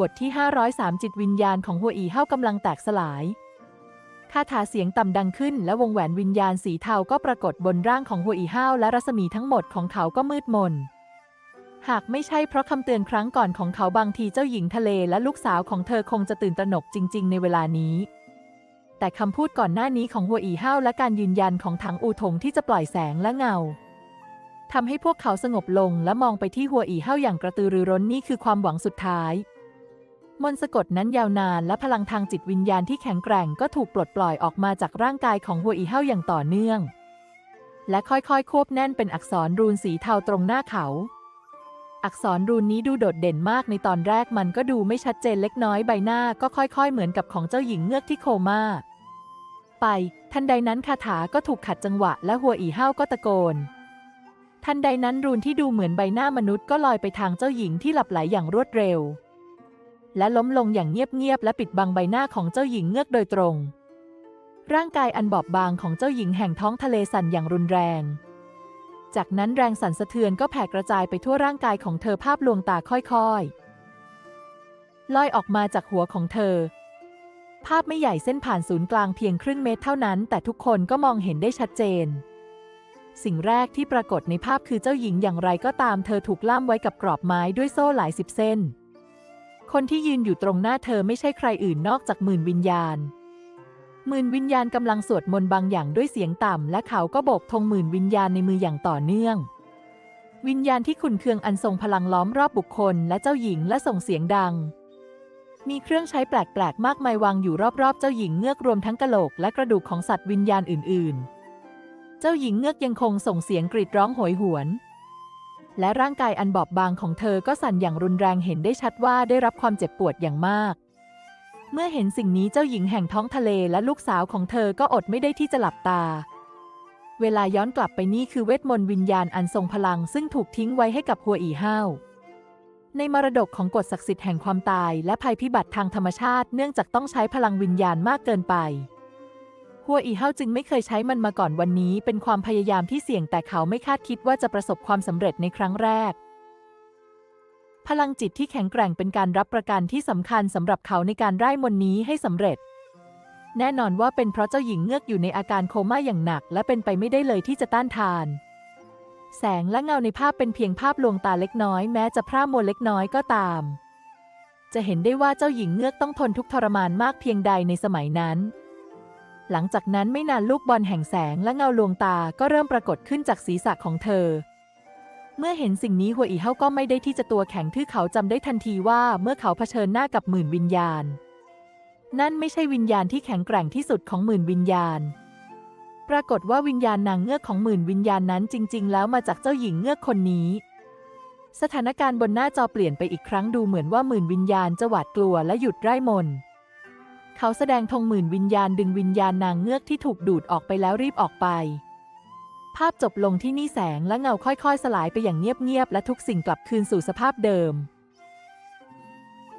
บทที่ 503 จิตวิญญาณของหัวอีเฮากำลังแตกสลาย คาถาเสียงต่ำดังขึ้น และวงแหวนวิญญาณสีเทาก็ปรากฏบนร่างของหัวอีเฮาและรัศมีทั้งหมดของเขาก็มืดมน หากไม่ใช่เพราะคำเตือนครั้งก่อนของเขาบางทีเจ้าหญิงทะเลและลูกสาวของเธอคงจะตื่นตระหนกจริง ๆ ในเวลานี้ แต่คำพูดก่อนหน้านี้ของหัวอีเฮาและการยืนยันของถังอูถงที่จะปล่อยแสงและเงาทำให้พวกเขาสงบลงและมองไปที่หัวอีเฮาอย่างกระตือรือร้นนี่คือความหวังสุดท้าย มนต์สะกดนั้นยาวนานและพลังทางจิตวิญญาณที่แข็งแกร่งก็ถูกปลดปล่อยออกมาจากร่างกายของหัวอีเฮาอย่างต่อเนื่อง และค่อยๆ ควบแน่นเป็นอักษรรูนสีเทาตรงหน้าเขา อักษรรูนนี้ดูโดดเด่นมากในตอนแรกมันก็ดูไม่ชัดเจนเล็กน้อยใบหน้าก็ค่อยๆ เหมือนกับของเจ้าหญิงเงือกที่โคม่าไป ทันใดนั้นคาถาก็ถูกขัดจังหวะและหัวอีเฮาก็ตะโกนทันใดนั้นรูนที่ดูเหมือนใบหน้ามนุษย์ก็ลอยไปทางเจ้าหญิงที่หลับไหลอย่างรวดเร็ว และล้มลงอย่างเงียบๆและปิดบังใบหน้าของเจ้าหญิงเงือกโดยตรง ร่างกายอันบอบบางของเจ้าหญิงแห่งท้องทะเลสั่นอย่างรุนแรง จากนั้นแรงสั่นสะเทือนก็แผ่กระจายไปทั่วร่างกายของเธอภาพลวงตาค่อยๆลอยออกมาจากหัวของเธอ ภาพไม่ใหญ่เส้นผ่านศูนย์กลางเพียงครึ่งเมตรเท่านั้น แต่ทุกคนก็มองเห็นได้ชัดเจนสิ่งแรกที่ปรากฏในภาพคือเจ้าหญิงอย่างไรก็ตามเธอถูกล่ามไว้กับกรอบไม้ด้วยโซ่หลายสิบเส้น คนที่ยืนอยู่ตรงหน้าเธอไม่ใช่ใครอื่นนอกจากหมื่นวิญญาณ หมื่นวิญญาณกำลังสวดมนต์บางอย่างด้วยเสียงต่ำ และเขาก็โบกธงหมื่นวิญญาณในมืออย่างต่อเนื่อง วิญญาณที่ขุนเคืองอันทรงพลังล้อมรอบบุคคลและเจ้าหญิงและส่งเสียงดัง มีเครื่องใช้แปลกๆมากมายวางอยู่รอบๆ เจ้าหญิงเงือกรวมทั้งกะโหลกและกระดูกของสัตว์วิญญาณอื่น ๆ เจ้าหญิงเงือกยังคงส่งเสียงกรีดร้องโหยหวน และร่างกายอันบอบบางของเธอก็สั่นอย่างรุนแรงเห็นได้ชัดว่าได้รับความเจ็บปวดอย่างมาก เมื่อเห็นสิ่งนี้เจ้าหญิงแห่งท้องทะเลและลูกสาวของเธอก็อดไม่ได้ที่จะหลับตา เวลาย้อนกลับไปนี่คือเวทมนต์วิญญาณอันทรงพลังซึ่งถูกทิ้งไว้ให้กับหัวอีห้าวในมรดกของกฎศักดิ์สิทธิ์แห่งความตายและภัยพิบัติทางธรรมชาติเนื่องจากต้องใช้พลังวิญญาณมากเกินไป หัวอีเฮาจึงไม่เคยใช้มันมาก่อนวันนี้ เป็นความพยายามที่เสี่ยงแต่เขาไม่คาดคิดว่าจะประสบความสำเร็จในครั้งแรก พลังจิตที่แข็งแกร่งเป็นการรับประกันที่สำคัญสำหรับเขาในการไร้มนนี้ให้สำเร็จ แน่นอนว่าเป็นเพราะเจ้าหญิงเงือกอยู่ในอาการโคม่าอย่างหนัก และเป็นไปไม่ได้เลยที่จะต้านทาน แสงและเงาในภาพเป็นเพียงภาพลวงตาเล็กน้อยแม้จะพร่ามัวเล็กน้อยก็ตาม จะเห็นได้ว่าเจ้าหญิงเงือกต้องทนทุกทรมานมากเพียงใดในสมัยนั้น หลังจากนั้นไม่นานลูกบอลแห่งแสงและเงาลวงตาก็เริ่มปรากฏขึ้นจากศีรษะของเธอ เมื่อเห็นสิ่งนี้หัวอีเฮาก็ไม่ได้ที่จะตัวแข็งทื่อเขาจำได้ทันทีว่าเมื่อเขาเผชิญหน้ากับหมื่นวิญญาณ นั่นไม่ใช่วิญญาณที่แข็งแกร่งที่สุดของหมื่นวิญญาณ ปรากฏว่าวิญญาณนางเงือกของหมื่นวิญญาณนั้นจริง ๆ แล้วมาจากเจ้าหญิงเงือกคนนี้ สถานการณ์บนหน้าจอเปลี่ยนไปอีกครั้งดูเหมือนว่าหมื่นวิญญาณจะหวาดกลัวและหยุดไร้มนต์ เขาแสดงธงหมื่นวิญญาณดึงวิญญาณนางเงือกที่ถูกดูดออกไปแล้วรีบออกไป ภาพจบลงที่นี่แสงและเงาค่อยๆ สลายไปอย่างเงียบๆและทุกสิ่งกลับคืนสู่สภาพเดิม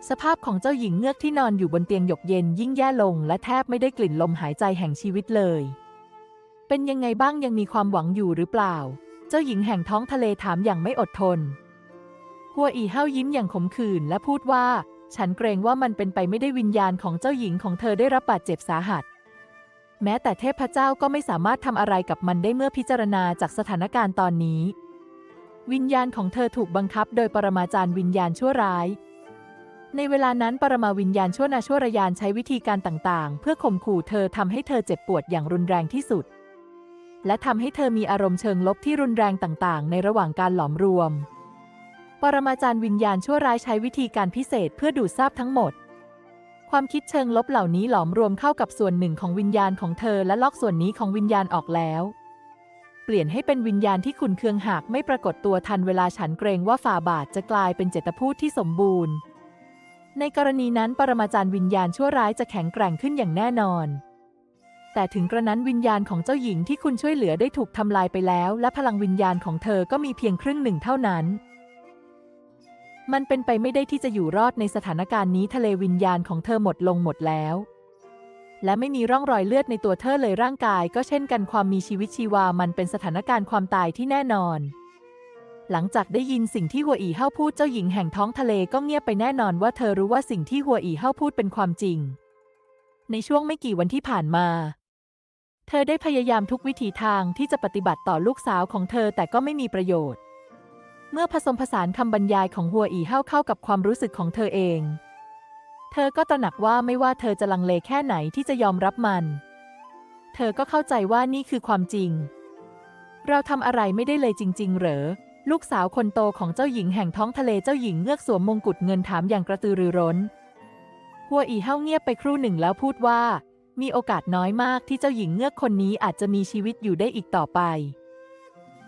สภาพของเจ้าหญิงเงือกที่นอนอยู่บนเตียงหยกเย็นยิ่งแย่ลง และแทบไม่ได้กลิ่นลมหายใจแห่งชีวิตเลย เป็นยังไงบ้างยังมีความหวังอยู่หรือเปล่า เจ้าหญิงแห่งท้องทะเลถามอย่างไม่อดทน หัวอีเฮายิ้มอย่างขมขื่นและพูดว่า ฉันเกรงว่ามันเป็นไปไม่ได้วิญญาณของเจ้าหญิงของเธอได้รับบาดเจ็บสาหัส แม้แต่เทพเจ้าก็ไม่สามารถทำอะไรกับมันได้เมื่อพิจารณาจากสถานการณ์ตอนนี้ วิญญาณของเธอถูกบังคับโดยปรมาจารย์วิญญาณชั่วร้าย ในเวลานั้นปรมาวิญญาณชั่วนาชั่วรยานใช้วิธีการต่างๆ เพื่อข่มขู่เธอทำให้เธอเจ็บปวดอย่างรุนแรงที่สุด และทำให้เธอมีอารมณ์เชิงลบที่รุนแรงต่างๆ ในระหว่างการหลอมรวม ปรมาจารย์วิญญาณชั่วร้ายใช้วิธีการพิเศษเพื่อดูดซาบทั้งหมด ความคิดเชิงลบเหล่านี้หลอมรวมเข้ากับส่วนหนึ่งของวิญญาณของเธอและล็อกส่วนนี้ของวิญญาณออกแล้ว เปลี่ยนให้เป็นวิญญาณที่ขุนเคืองหากไม่ปรากฏตัวทันเวลาฉันเกรงว่าฝ่าบาทจะกลายเป็นเจตพูดที่สมบูรณ์ ในกรณีนั้นปรมาจารย์วิญญาณชั่วร้ายจะแข็งแกร่งขึ้นอย่างแน่นอนแต่ถึงกระนั้นวิญญาณของเจ้าหญิงที่คุณช่วยเหลือได้ถูกทำลายไปแล้ว และพลังวิญญาณของเธอก็มีเพียงครึ่งหนึ่งเท่านั้น มันเป็นไปไม่ได้ที่จะอยู่รอดในสถานการณ์นี้ทะเลวิญญาณของเธอหมดลงหมดแล้ว และไม่มีร่องรอยเลือดในตัวเธอเลยร่างกาย ก็เช่นกันความมีชีวิตชีวามันเป็นสถานการณ์ความตายที่แน่นอน หลังจากได้ยินสิ่งที่หัวอีเฮาพูดเจ้าหญิงแห่งท้องทะเลก็เงียบไปแน่นอนว่าเธอรู้ว่าสิ่งที่หัวอีเฮาพูดเป็นความจริง ในช่วงไม่กี่วันที่ผ่านมา เธอได้พยายามทุกวิถีทางที่จะปฏิบัติต่อลูกสาวของเธอแต่ก็ไม่มีประโยชน์ เมื่อผสมผสานคำบรรยายของหัวอีเฮาเข้ากับความรู้สึกของเธอเอง เธอก็ตระหนักว่าไม่ว่าเธอจะลังเลแค่ไหนที่จะยอมรับมัน เธอก็เข้าใจว่านี่คือความจริง เราทำอะไรไม่ได้เลยจริง ๆ เหรอ ลูกสาวคนโตของเจ้าหญิงแห่งท้องทะเลเจ้าหญิงเงือกสวมมงกุฎเงินถามอย่างกระตือรือร้น หัวอีเฮาเงียบไปครู่หนึ่งแล้วพูดว่า มีโอกาสน้อยมากที่เจ้าหญิงเงือกคนนี้อาจจะมีชีวิตอยู่ได้อีกต่อไป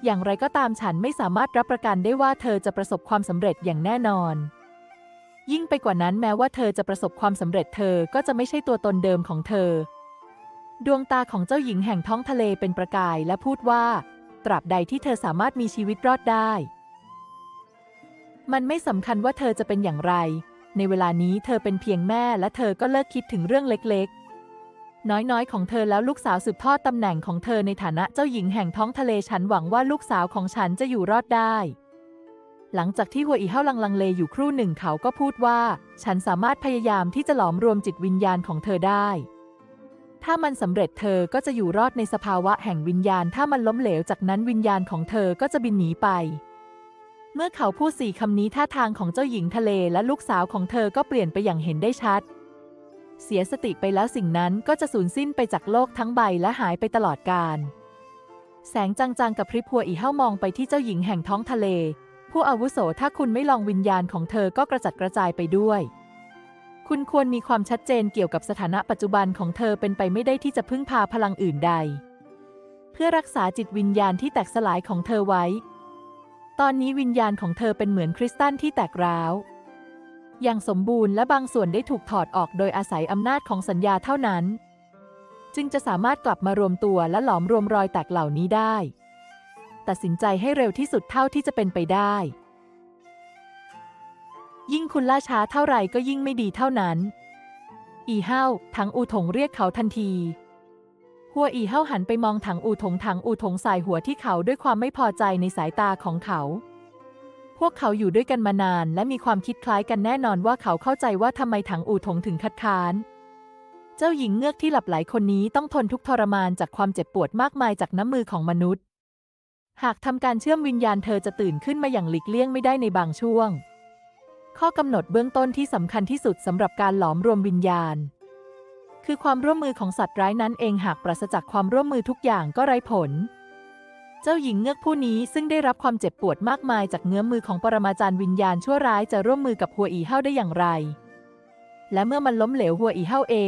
อย่างไรก็ตามฉันไม่สามารถรับประกันได้ว่าเธอจะประสบความสำเร็จอย่างแน่นอน ยิ่งไปกว่านั้นแม้ว่าเธอจะประสบความสำเร็จเธอก็จะไม่ใช่ตัวตนเดิมของเธอ ดวงตาของเจ้าหญิงแห่งท้องทะเลเป็นประกายและพูดว่า ตราบใดที่เธอสามารถมีชีวิตรอดได้ มันไม่สำคัญว่าเธอจะเป็นอย่างไร ในเวลานี้เธอเป็นเพียงแม่และเธอก็เลิกคิดถึงเรื่องเล็กๆ น้อยๆ ของเธอแล้วลูกสาวสืบทอดตำแหน่งของเธอในฐานะเจ้าหญิงแห่งท้องทะเลฉันหวังว่าลูกสาวของฉันจะอยู่รอดได้ หลังจากที่หัวอีเฮาลังลังเลอยู่ครู่หนึ่งเขาก็พูดว่า ฉันสามารถพยายามที่จะหลอมรวมจิตวิญญาณของเธอได้ ถ้ามันสำเร็จเธอก็จะอยู่รอดในสภาวะแห่งวิญญาณ ถ้ามันล้มเหลวจากนั้นวิญญาณของเธอก็จะบินหนีไปเมื่อเขาพูดสี่คำนี้ท่าทางของเจ้าหญิงทะเลและลูกสาวของเธอก็เปลี่ยนไปอย่างเห็นได้ชัด เสียสติไปแล้วสิ่งนั้นก็จะสูญสิ้นไปจากโลกทั้งใบและหายไปตลอดกาลแสงจางๆกับพริบหัวอีเฮ้ามองไปที่เจ้าหญิงแห่งท้องทะเล ผู้อาวุโสถ้าคุณไม่ลองวิญญาณของเธอก็กระจัดกระจายไปด้วย คุณควรมีความชัดเจนเกี่ยวกับสถานะปัจจุบันของเธอเป็นไปไม่ได้ที่จะพึ่งพาพลังอื่นใด เพื่อรักษาจิตวิญญาณที่แตกสลายของเธอไว้ ตอนนี้วิญญาณของเธอเป็นเหมือนคริสตัลที่แตกร้าว อย่างสมบูรณ์และบางส่วนได้ถูกถอดออกโดยอาศัยอำนาจของสัญญาเท่านั้น จึงจะสามารถกลับมารวมตัวและหลอมรวมรอยแตกเหล่านี้ได้ ตัดสินใจให้เร็วที่สุดเท่าที่จะเป็นไปได้ ยิ่งคุณล่าช้าเท่าไหร่ก็ยิ่งไม่ดีเท่านั้น อีเฮ้าถังอูถงเรียกเขาทันที หัวอีเฮ้าหันไปมองถังอูถงถังอูถงสายหัวที่เขาด้วยความไม่พอใจในสายตาของเขา พวกเขาอยู่ด้วยกันมานาน และมีความคิดคล้ายกันแน่นอนว่าเขาเข้าใจว่าทำไมถังอูถงถึงคัดค้าน เจ้าหญิงเงือกที่หลับไหลคนนี้ต้องทนทุกทรมานจากความเจ็บปวดมากมายจากน้ำมือของมนุษย์ หากทำการเชื่อมวิญญาณเธอจะตื่นขึ้นมาอย่างหลีกเลี่ยงไม่ได้ในบางช่วง ข้อกำหนดเบื้องต้นที่สำคัญที่สุดสำหรับการหลอมรวมวิญญาณ คือความร่วมมือของสัตว์ร้ายนั้นเองหากปราศจากความร่วมมือทุกอย่างก็ไร้ผล จ้าหญิงเงือกผู้นี้ซึ่งได้รับความเจ็บปวดมากมายจากเงื้อมือของปรมาจารย์วิญญาณชั่วร้ายจะร่วมมือกับหัวอีเห่าได้อย่างไร และเมื่อมันล้มเหลวหัวอีเห่าเอง